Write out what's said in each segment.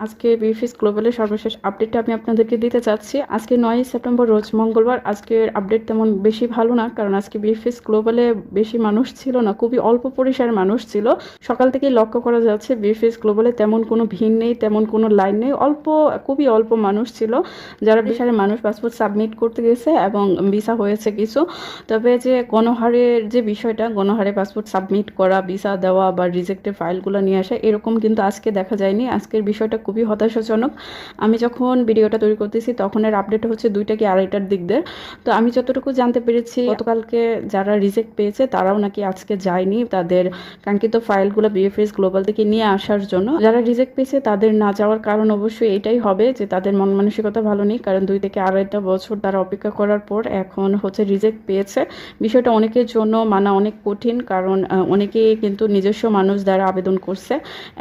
আজকে বিএফএস গ্লোবালের সর্বশেষ আপডেটটা আমি আপনাদেরকে দিতে চাচ্ছি। আজকে নয় সেপ্টেম্বর রোজ মঙ্গলবার। আজকের আপডেট তেমন বেশি ভালো না, কারণ আজকে বিএফএস গ্লোবালে বেশি মানুষ ছিল না, খুবই অল্প পরিসরে মানুষ ছিল। সকাল থেকেই লক্ষ্য করা যাচ্ছে বিএফএস গ্লোবালে তেমন কোনো ভিড় নেই, তেমন কোনো লাইন নেই। অল্প, খুবই অল্প মানুষ ছিল, যারা বিশালে মানুষ পাসপোর্ট সাবমিট করতে গেছে এবং ভিসা হয়েছে কিছু। তবে যে গণহারের যে বিষয়টা, গণহারে পাসপোর্ট সাবমিট করা ভিসা দেওয়া বা রিজেক্টেড ফাইলগুলো নিয়ে আসা, এরকম কিন্তু আজকে দেখা যায়নি। আজকের বিষয়টা খুবই হতাশাজনক। আমি যখন ভিডিওটা তৈরি করতেছি, তখন এর আপডেট হচ্ছে দুইটা কি আড়াইটার দিক দিয়ে তো আমি যতটুকু জানতে পেরেছি, গতকালকে যারা রিজেক্ট পেয়েছে, তারাও নাকি আজকে যায়নি তাদের কাঙ্ক্ষিত ফাইলগুলো বিএফএস গ্লোবাল থেকে নিয়ে আসার জন্য। যারা রিজেক্ট পেয়েছে, তাদের না যাওয়ার কারণ অবশ্যই এটাই হবে যে, তাদের মন মানসিকতা ভালো নেই, কারণ দুই থেকে আড়াইটা বছর তারা অপেক্ষা করার পর এখন হচ্ছে রিজেক্ট পেয়েছে। বিষয়টা অনেকের জন্য মানা অনেক কঠিন, কারণ অনেকেই কিন্তু নিজস্ব মানুষ দ্বারা আবেদন করছে।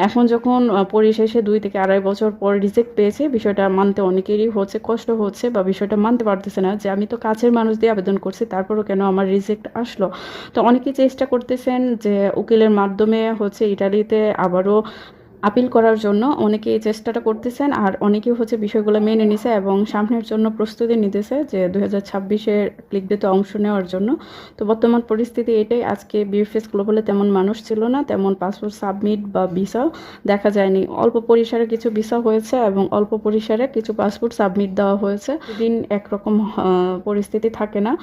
এখন যখন পরিশেষে দুই থেকে আড়াই বছর পর রিজেক্ট পেয়েছে। বিষয়টা মানতে অনেকেরই হচ্ছে কষ্ট হচ্ছে বা বিষয়টা মানতে পারতেছে না যে আমি তো কাছের মানুষ দিয়ে আবেদন করছি, তারপরও কেন আমার রিজেক্ট আসলো? তো অনেকেই চেষ্টা করতেছেন যে উকিলের মাধ্যমে হচ্ছে ইটালিতে আবারও আপিল করার জন্য অনেকে এই চেষ্টাটা করতেছেন আর অনেকে হচ্ছে বিষয়গুলো মেনে নিছে এবং সামনের জন্য প্রস্তুতি নিতেছে যে দু হাজার ছাব্বিশের ক্লিকডেতে অংশ নেওয়ার জন্য। তো বর্তমান পরিস্থিতি এটাই, আজকে বিএফএস গ্লোবালে তেমন মানুষ ছিল না, তেমন পাসপোর্ট সাবমিট বা ভিসাও দেখা যায়নি। অল্প পরিসরে কিছু ভিসা হয়েছে এবং অল্প পরিসরে কিছু পাসপোর্ট সাবমিট দেওয়া হয়েছে। দিন একরকম পরিস্থিতি থাকে না।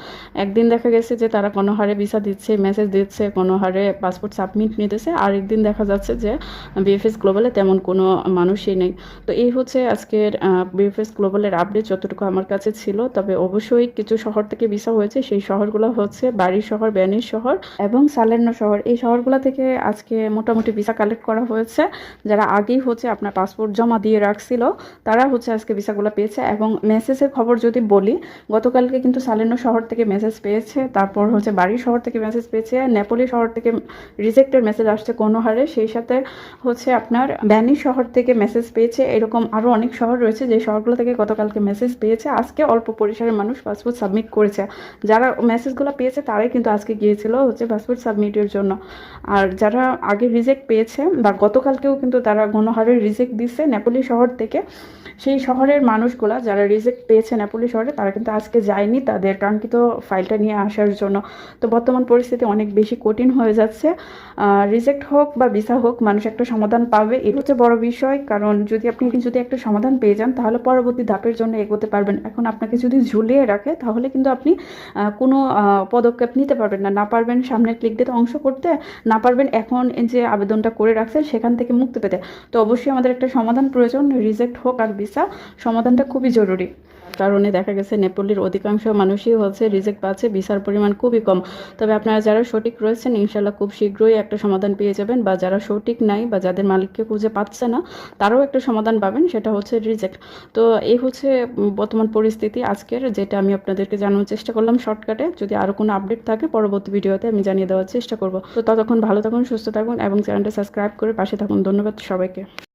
একদিন দেখা গেছে যে তারা কোনো হারে ভিসা দিচ্ছে মেসেজ দিচ্ছে, কোনো হারে পাসপোর্ট সাবমিট নিতেছে। আর একদিন দেখা যাচ্ছে যে বিএফএস গ্লোবালে তেমন কোনো মানুষই নেই। তো এই হচ্ছে আজকের বিএফএস গ্লোবালের আপডেট যতটুকু আমার কাছে ছিল। তবে অবশ্যই কিছু শহর থেকে ভিসা হয়েছে। সেই শহরগুলো হচ্ছে বাড়ির শহর ব্যানির শহর এবং সালের্নো শহর। এই শহরগুলো থেকে আজকে মোটামুটি ভিসা কালেক্ট করা হয়েছে। যারা আগেই হচ্ছে আপনার পাসপোর্ট জমা দিয়ে রাখছিল, তারা হচ্ছে আজকে ভিসাগুলো পেয়েছে এবং মেসেজের খবর যদি বলি, গতকালকে কিন্তু সালের্নো শহর থেকে মেসেজ পেয়েছে, তারপর হচ্ছে বাড়ির শহর থেকে মেসেজ পেয়েছে, নেপোলি শহর থেকে রিজেক্টের মেসেজ আসছে কোনো হারে সেই সাথে হচ্ছে আপনার ব্যানি শহর থেকে মেসেজ পেয়েছে। এরকম আরও অনেক শহর রয়েছে, যে শহরগুলো থেকে গতকালকে মেসেজ পেয়েছে। আজকে অল্প পরিসরের মানুষ পাসপোর্ট সাবমিট করেছে। যারা মেসেজগুলো পেয়েছে, তারাই কিন্তু আজকে গিয়েছিল হচ্ছে পাসপোর্ট সাবমিটের জন্য। আর যারা আগে রিজেক্ট পেয়েছে, বা গতকালকেও কিন্তু তারা গণহারে রিজেক্ট দিচ্ছে নেপালি শহর থেকে। সেই শহরের মানুষগুলা যারা রিজেক্ট পেয়েছে নেপোলি শহরে, তারা কিন্তু আজকে যায়নি তাদের কাঙ্ক্ষিত ফাইলটা নিয়ে আসার জন্য। তো বর্তমান পরিস্থিতি অনেক বেশি কঠিন হয়ে যাচ্ছে। রিজেক্ট হোক বা ভিসা হোক, মানুষ একটা সমাধান পাবে। এটা হচ্ছে বড় বিষয়, কারণ যদি আপনি যদি একটা সমাধান পেয়ে যান, তাহলে পরবর্তী ধাপের জন্য এগোতে পারবেন এখন আপনাকে যদি ঝুলিয়ে রাখে, তাহলে কিন্তু আপনি কোনো পদক্ষেপ নিতে পারবেন না। না পারবেন সামনের ক্লিক দিতে অংশ করতে, না পারবেন এখন যে আবেদনটা করে রাখছেন, সেখান থেকে মুক্তি পেতে। তো অবশ্যই আমাদের একটা সমাধান প্রয়োজন, রিজেক্ট হোক আর ভিসা সমাধানটা খুবই জরুরি। কারণে দেখা গেছে নেপোলির অধিকাংশ মানুষই হচ্ছে রিজেক্ট পাচ্ছে, ভিসার পরিমাণ খুবই কম। তবে আপনারা যারা সঠিক রয়েছেন ইনশাল্লাহ খুব শীঘ্রই একটা সমাধান পেয়ে যাবেন বা যারা সঠিক নাই বা যাদের মালিককে খুঁজে পাচ্ছে না, তারাও একটা সমাধান পাবেন, সেটা হচ্ছে রিজেক্ট। তো এই হচ্ছে বর্তমান পরিস্থিতি আজকের, যেটা আমি আপনাদেরকে জানানোর চেষ্টা করলাম শর্টকাটে। যদি আরও কোনো আপডেট থাকে, পরবর্তী ভিডিওতে আমি জানিয়ে দেওয়ার চেষ্টা করব। তো ততক্ষণ ভালো থাকুন, সুস্থ থাকুন এবং চ্যানেলটা সাবস্ক্রাইব করে পাশে থাকুন। ধন্যবাদ সবাইকে।